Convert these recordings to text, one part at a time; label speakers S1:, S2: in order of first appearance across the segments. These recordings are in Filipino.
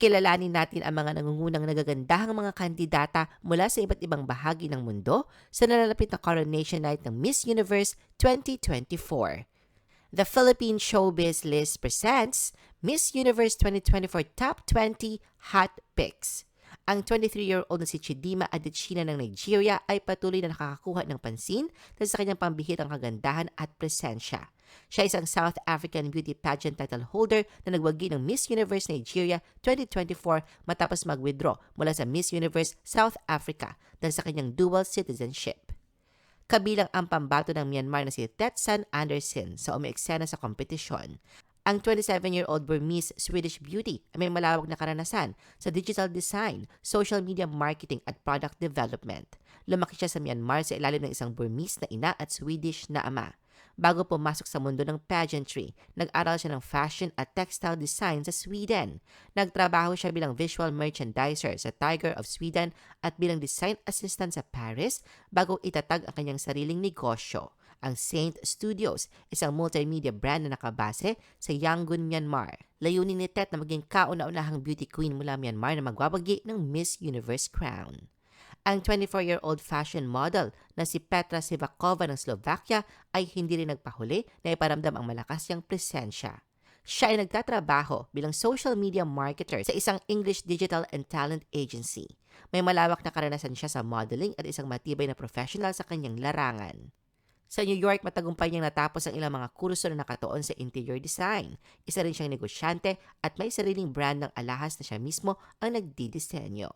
S1: Kilalanin natin ang mga nangungunang nagagandahang mga kandidata mula sa iba't ibang bahagi ng mundo sa nalalapit na coronation night ng Miss Universe 2024. The Philippine Showbiz List presents Miss Universe 2024 Top 20 Hot Picks. Ang 23-year-old na si Chidima Adetshina ng Nigeria ay patuloy na nakakakuha ng pansin dahil sa kanyang pambihirang kagandahan at presensya. Siya isang South African beauty pageant title holder na nagwagi ng Miss Universe Nigeria 2024 matapos mag-withdraw mula sa Miss Universe South Africa dahil sa kanyang dual citizenship. Kabilang ang pambato ng Myanmar na si Tetsan Anderson sa umeeksena sa kompetisyon. Ang 27-year-old Burmese Swedish beauty ay may malawak na karanasan sa digital design, social media marketing at product development. Lumaki siya sa Myanmar sa ilalim ng isang Burmese na ina at Swedish na ama. Bago pumasok sa mundo ng pageantry, nag-aral siya ng fashion at textile design sa Sweden. Nagtrabaho siya bilang visual merchandiser sa Tiger of Sweden at bilang design assistant sa Paris bago itatag ang kanyang sariling negosyo ang Saint Studios, isang multimedia brand na nakabase sa Yangon, Myanmar. Layunin ni Tet na maging kauna-unahang beauty queen mula Myanmar na magwawagi ng Miss Universe crown. Ang 24-year-old fashion model na si Petra Sivakova ng Slovakia ay hindi rin nagpahuli na iparamdam ang malakas niyang presensya. Siya ay nagtatrabaho bilang social media marketer sa isang English digital and talent agency. May malawak na karanasan siya sa modeling at isang matibay na professional sa kanyang larangan. Sa New York, matagumpay niyang natapos ang ilang mga kurso na nakatuon sa interior design. Isa rin siyang negosyante at may sariling brand ng alahas na siya mismo ang nagdidisenyo.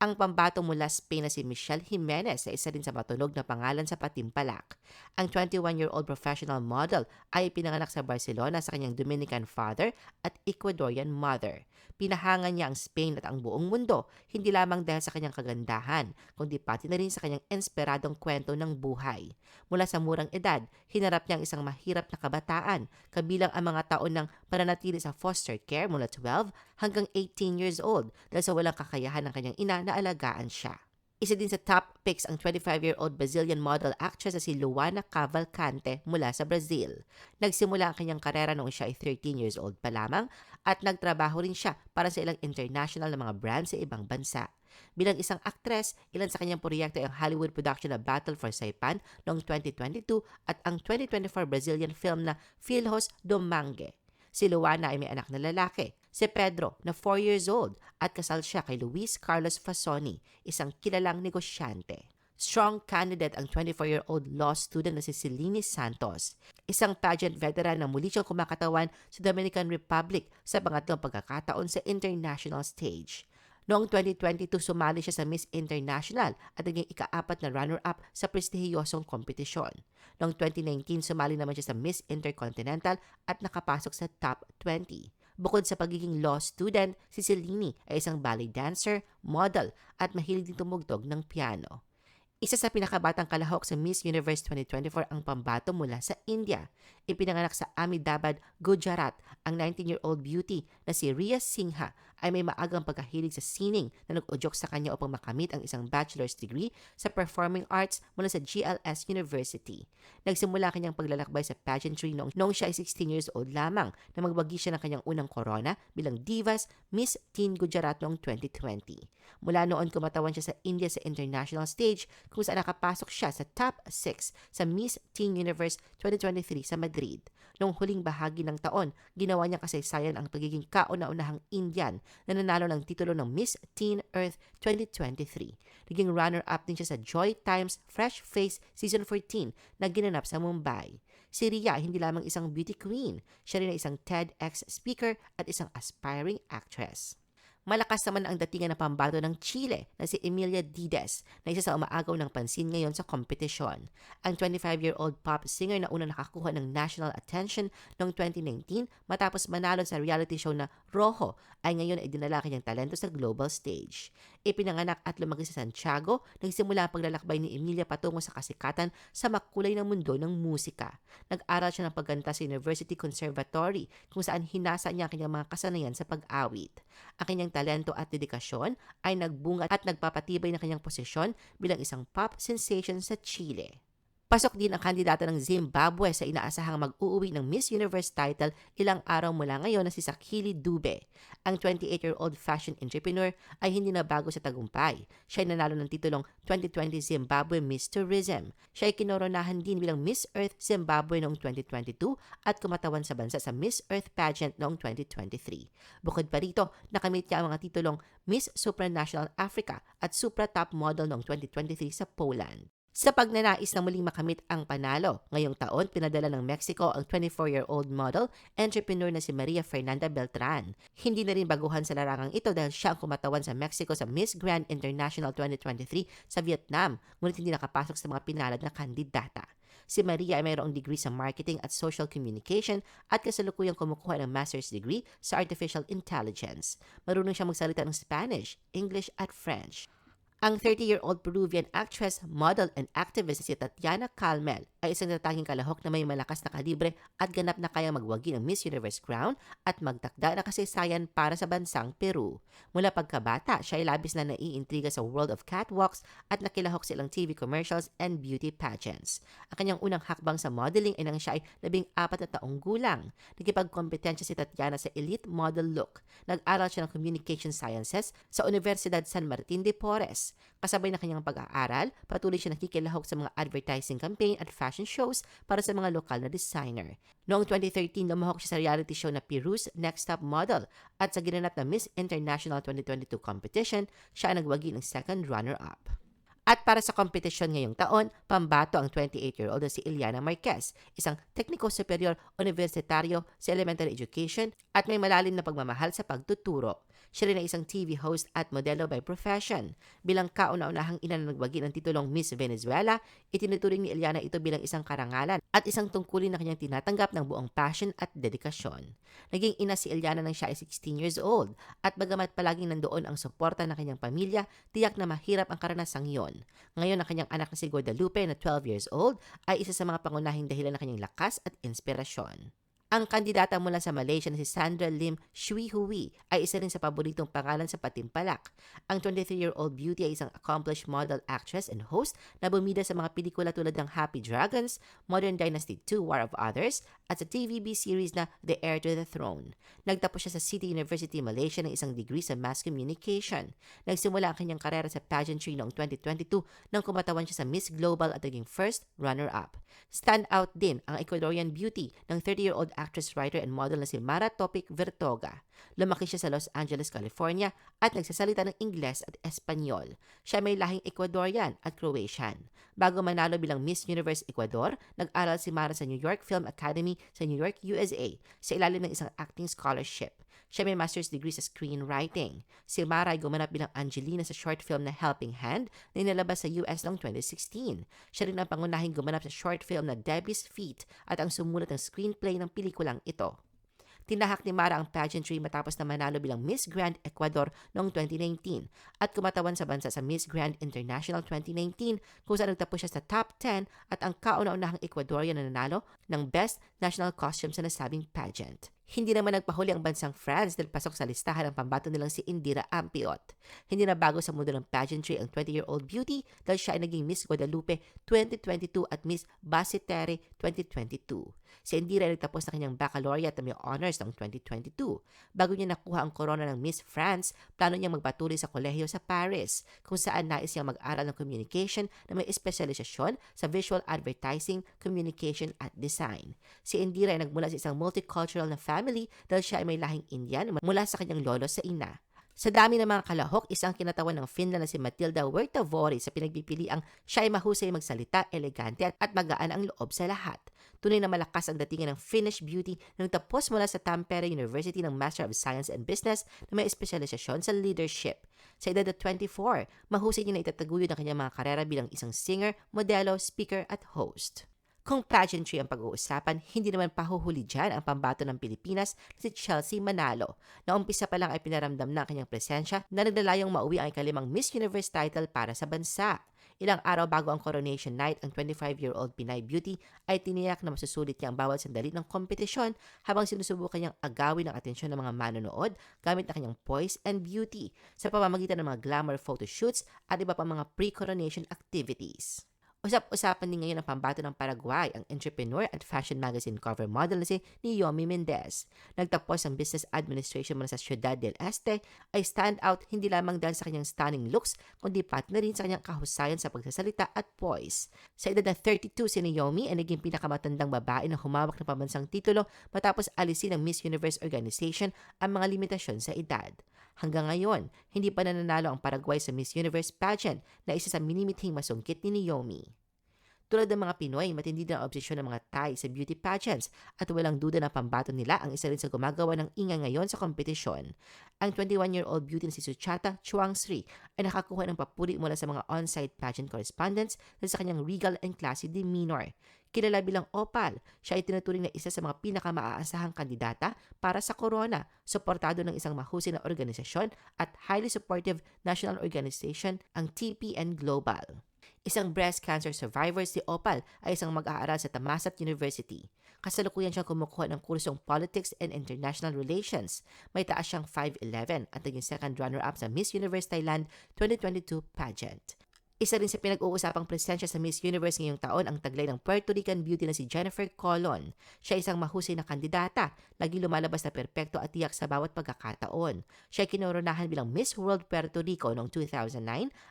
S1: Ang pambato mula Spain na si Michelle Jimenez ay isa rin sa matunog na pangalan sa Patimpalak. Ang 21-year-old professional model ay pinanganak sa Barcelona sa kanyang Dominican father at Ecuadorian mother. Pinahangan niya ang Spain at ang buong mundo, hindi lamang dahil sa kanyang kagandahan, kundi pati na rin sa kanyang inspiradong kwento ng buhay. Mula sa murang edad, hinarap niya ang isang mahirap na kabataan, kabilang ang mga taon ng pananatili sa foster care mula 12 hanggang 18 years old dahil sa walang kakayahan ng kanyang ina na alagaan siya. Isa din sa top picks ang 25-year-old Brazilian model actress na si Luana Cavalcante mula sa Brazil. Nagsimula ang kanyang karera noong siya ay 13 years old pa lamang at nagtrabaho rin siya para sa ilang international na mga brands sa ibang bansa. Bilang isang actress, ilan sa kanyang proyekto ay ang Hollywood production na Battle for Saipan noong 2022 at ang 2024 Brazilian film na Filhos do Mangue. Si Luana ay may anak na lalaki, si Pedro na 4 years old at kasal siya kay Luis Carlos Fasoni, isang kilalang negosyante. Strong candidate ang 24-year-old law student na si Celine Santos, isang pageant veteran na muli siyang kumakatawan sa Dominican Republic sa pangatlong pagkakataon sa international stage. Noong 2022, sumali siya sa Miss International at naging ikaapat na runner-up sa prestihiyosong kompetisyon. Noong 2019, sumali naman siya sa Miss Intercontinental at nakapasok sa top 20. Bukod sa pagiging law student, si Celine ay isang ballet dancer, model at mahilig din tumugtog ng piano. Isa sa pinakabatang kalahok sa Miss Universe 2024 ang pambato mula sa India. Ipinanganak sa Ahmedabad, Gujarat, ang 19-year-old beauty na si Ria Singha ay may maagang pagkahilig sa sining na nag-udyok sa kanya upang makamit ang isang bachelor's degree sa performing arts mula sa GLS University. Nagsimula kanyang paglalakbay sa pageantry noong, noong siya ay 16 years old lamang na magbagi siya ng kanyang unang corona bilang Divas Miss Teen Gujarat noong 2020. Mula noon kumatawan siya sa India sa international stage kung saan nakapasok siya sa top 6 sa Miss Teen Universe 2023 sa Madrid. Noong huling bahagi ng taon, ginawa niya kasaysayan ang pagiging kauna-unahang Indian na nanalo ng titulo ng Miss Teen Earth 2023. Naging runner-up din siya sa Joy Times Fresh Face Season 14 na ginanap sa Mumbai. Si Ria hindi lamang isang beauty queen, siya rin ay isang TEDx speaker at isang aspiring actress. Malakas naman ang datingan na pambato ng Chile na si Emilia Dides na isa sa umaagaw ng pansin ngayon sa kompetisyon. Ang 25-year-old pop singer na unang nakakuha ng national attention noong 2019 matapos manalo sa reality show na Rojo ay ngayon ay dinala kanyang talento sa global stage. Ipinanganak at lumaki sa Santiago, nagsimula ang paglalakbay ni Emilia patungo sa kasikatan sa makulay ng mundo ng musika. Nag-aral siya ng pagganta sa University Conservatory kung saan hinasa niya ang kanyang mga kasanayan sa pag-awit. Ang kanyang talento at dedikasyon ay nagbunga at nagpapatibay ng kanyang posisyon bilang isang pop sensation sa Chile. Pasok din ang kandidata ng Zimbabwe sa inaasahang mag-uuwi ng Miss Universe title ilang araw mula ngayon na si Sakili Dube. Ang 28-year-old fashion entrepreneur ay hindi na bago sa tagumpay. Siya ay nanalo ng titulong 2020 Zimbabwe Miss Tourism. Siya ay kinoronahan din bilang Miss Earth Zimbabwe noong 2022 at kumatawan sa bansa sa Miss Earth pageant noong 2023. Bukod pa rito, nakamit niya ang mga titulong Miss Supranational Africa at Supra Top Model noong 2023 sa Poland. Sa pagnanais na muling makamit ang panalo, ngayong taon pinadala ng Mexico ang 24-year-old model entrepreneur na si Maria Fernanda Beltran. Hindi na rin baguhan sa larangang ito dahil siya ang kumatawan sa Mexico sa Miss Grand International 2023 sa Vietnam, ngunit hindi nakapasok sa mga pinalad na kandidata. Si Maria ay mayroong degree sa Marketing at Social Communication at kasalukuyang kumukuha ng master's degree sa Artificial Intelligence. Marunong siya magsalita ng Spanish, English at French. Ang 30-year-old Peruvian actress, model, and activist si Tatiana Calmel ay isang natatanging kalahok na may malakas na kalibre at ganap na kaya magwagi ng Miss Universe crown at magtakda na kasaysayan para sa bansang Peru. Mula pagkabata, siya ay labis na naiintriga sa world of catwalks at nakilahok sa ilang TV commercials and beauty pageants. Ang kanyang unang hakbang sa modeling ay nang siya ay labing apat na taong gulang. Nagkipagkompetensya si Tatiana sa elite model look. Nag-aral siya ng communication sciences sa Universidad San Martin de Porres. Kasabay na kanyang pag-aaral, patuloy siya nakikilahok sa mga advertising campaign at fashion shows para sa mga lokal na designer. Noong 2013, lumahok siya sa reality show na Peru's Next Top Model at sa ginanap na Miss International 2022 competition, siya ang nagwagi ng second runner-up. At para sa kompetisyon ngayong taon, pambato ang 28-year-old na si Iliana Marquez, isang tekniko superior universitaryo sa elementary education at may malalim na pagmamahal sa pagtuturo. Siya rin ay isang TV host at modelo by profession. Bilang kauna-unahang ina na nagwagi ng titulong Miss Venezuela, itinuturing ni Eliana ito bilang isang karangalan at isang tungkulin na kanyang tinatanggap ng buong passion at dedikasyon. Naging ina si Eliana nang siya ay 16 years old at bagamat palaging nandoon ang suporta ng kanyang pamilya, tiyak na mahirap ang karanasang iyon. Ngayon, ang kanyang anak na si Guadalupe na 12 years old ay isa sa mga pangunahing dahilan ng kanyang lakas at inspirasyon. Ang kandidata mula sa Malaysia na si Sandra Lim Shui Hui ay isa rin sa paboritong pangalan sa Patimpalak. Ang 23-year-old beauty ay isang accomplished model, actress, and host na bumida sa mga pelikula tulad ng Happy Dragons, Modern Dynasty 2 War of Others, at sa TVB series na The Heir to the Throne. Nagtapos siya sa City University, Malaysia ng isang degree sa Mass Communication. Nagsimula ang kanyang karera sa pageantry noong 2022 nang kumatawan siya sa Miss Global at naging first runner-up. Stand out din ang Ecuadorian beauty ng 30-year-old actress, writer, and model na si Mara Topic Vertoga. Lumaki siya sa Los Angeles, California at nagsasalita ng Ingles at Espanyol. Siya may lahing Ecuadorian at Croatian. Bago manalo bilang Miss Universe Ecuador, nag-aral si Mara sa New York Film Academy sa New York, USA sa ilalim ng isang acting scholarship. Siya may master's degree sa screenwriting. Si Mara ay gumanap bilang Angelina sa short film na Helping Hand na inilabas sa US noong 2016. Siya rin ang pangunahing gumanap sa short film na Debbie's Feet at ang sumulat ng screenplay ng pelikulang ito. Tinahak ni Mara ang pageantry matapos na manalo bilang Miss Grand Ecuador noong 2019 at kumatawan sa bansa sa Miss Grand International 2019 kung saan nagtapos siya sa top 10 at ang kauna-unahang Ecuadorian na nanalo ng Best National Costume sa nasabing pageant. Hindi naman nagpahuli ang bansang France dahil pasok sa listahan ng pambato nilang si Indira Ampiot. Hindi na bago sa mundo ng pageantry ang 20-year-old beauty dahil siya ay naging Miss Guadalupe 2022 at Miss Basitere 2022. Si Indira ay nagtapos ng kanyang baccalaureate na may honors noong 2022. Bago niya nakuha ang corona ng Miss France, plano niyang magpatuloy sa kolehiyo sa Paris, kung saan nais niyang mag-aral ng communication na may espesyalisasyon sa visual advertising, communication at design. Si Indira ay nagmula sa isang multicultural na family dahil siya ay may lahing Indian mula sa kanyang lolo sa ina. Sa dami ng mga kalahok, isang kinatawan ng Finland na si Matilda Huertavori sa pinagpipili ang siya ay mahusay magsalita, elegante at magaan ang loob sa lahat. Tunay na malakas ang datingan ng Finnish beauty nang tapos mula sa Tampere University ng Master of Science and Business na may espesyalisasyon sa leadership. Sa edad na 24, mahusay niya na itataguyod ang kanyang mga karera bilang isang singer, modelo, speaker at host. Kung pageantry ang pag-uusapan, hindi naman pahuhuli dyan ang pambato ng Pilipinas na si Chelsea Manalo. Na umpisa pa lang ay pinaramdam na ang kanyang presensya na naglalayong mauwi ang ikalimang Miss Universe title para sa bansa. Ilang araw bago ang coronation night, ang 25-year-old Pinay Beauty ay tiniyak na masusulit niya ang bawat sandali ng kompetisyon habang sinusubukan niyang agawin ang atensyon ng mga manonood gamit ang kanyang poise and beauty sa pamamagitan ng mga glamour photoshoots at iba pang mga pre-coronation activities. Usap-usapan din ngayon ang pambato ng Paraguay, ang entrepreneur at fashion magazine cover model na si Naomi Mendez. Nagtapos ang business administration mula sa Ciudad del Este ay stand out hindi lamang dahil sa kanyang stunning looks, kundi pati na rin sa kanyang kahusayan sa pagsasalita at poise. Sa edad na 32 si Naomi ay naging pinakamatandang babae na humawak ng pambansang titulo matapos alisin ng Miss Universe Organization ang mga limitasyon sa edad. Hanggang ngayon, hindi pa nananalo ang Paraguay sa Miss Universe pageant na isa sa minimithing masungkit ni Naomi. Tulad ng mga Pinoy, matindi ang obsesyon ng mga Thai sa beauty pageants at walang duda na pambato nila ang isa rin sa gumagawa ng ingay ngayon sa kompetisyon. Ang 21-year-old beauty na si Suchata Chuang Sri ay nakakuha ng papuri mula sa mga on-site pageant correspondents sa kanyang regal and classy demeanor. Kilala bilang Opal, siya ay tinuturing na isa sa mga pinakamaasahang kandidata para sa corona, suportado ng isang mahusay na organisasyon at highly supportive national organization, ang TPN Global. Isang breast cancer survivor si Opal ay isang mag-aaral sa Tamasat University. Kasalukuyan siyang kumukuha ng kursong Politics and International Relations. May taas siyang 5'11 at naging second runner-up sa Miss Universe Thailand 2022 pageant. Isa rin sa pinag-uusapang presensya sa Miss Universe ngayong taon ang taglay ng Puerto Rican beauty na si Jennifer Colon. Siya isang mahusay na kandidata, lagi lumalabas na perpekto at tiyak sa bawat pagkakataon. Siya kinoronahan bilang Miss World Puerto Rico noong 2009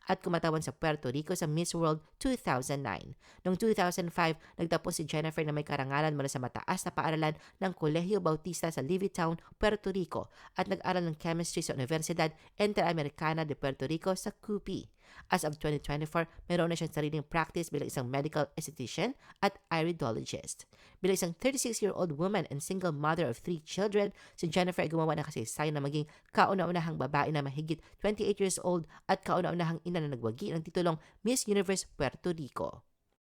S1: at kumatawan sa Puerto Rico sa Miss World 2009. Noong 2005, nagtapos si Jennifer na may karangalan mula sa mataas na paaralan ng Colegio Bautista sa Levittown, Puerto Rico at nag-aral ng chemistry sa Universidad Interamericana de Puerto Rico sa CUPI. As of 2024, meron na siyang sariling practice bilang isang medical esthetician at iridologist. Bilang isang 36-year-old woman and single mother of three children, si Jennifer ay gumawa ng kasaysayan na maging kauna-unahang babae na mahigit 28 years old at kauna-unahang ina na nagwagi ng titulong Miss Universe Puerto Rico.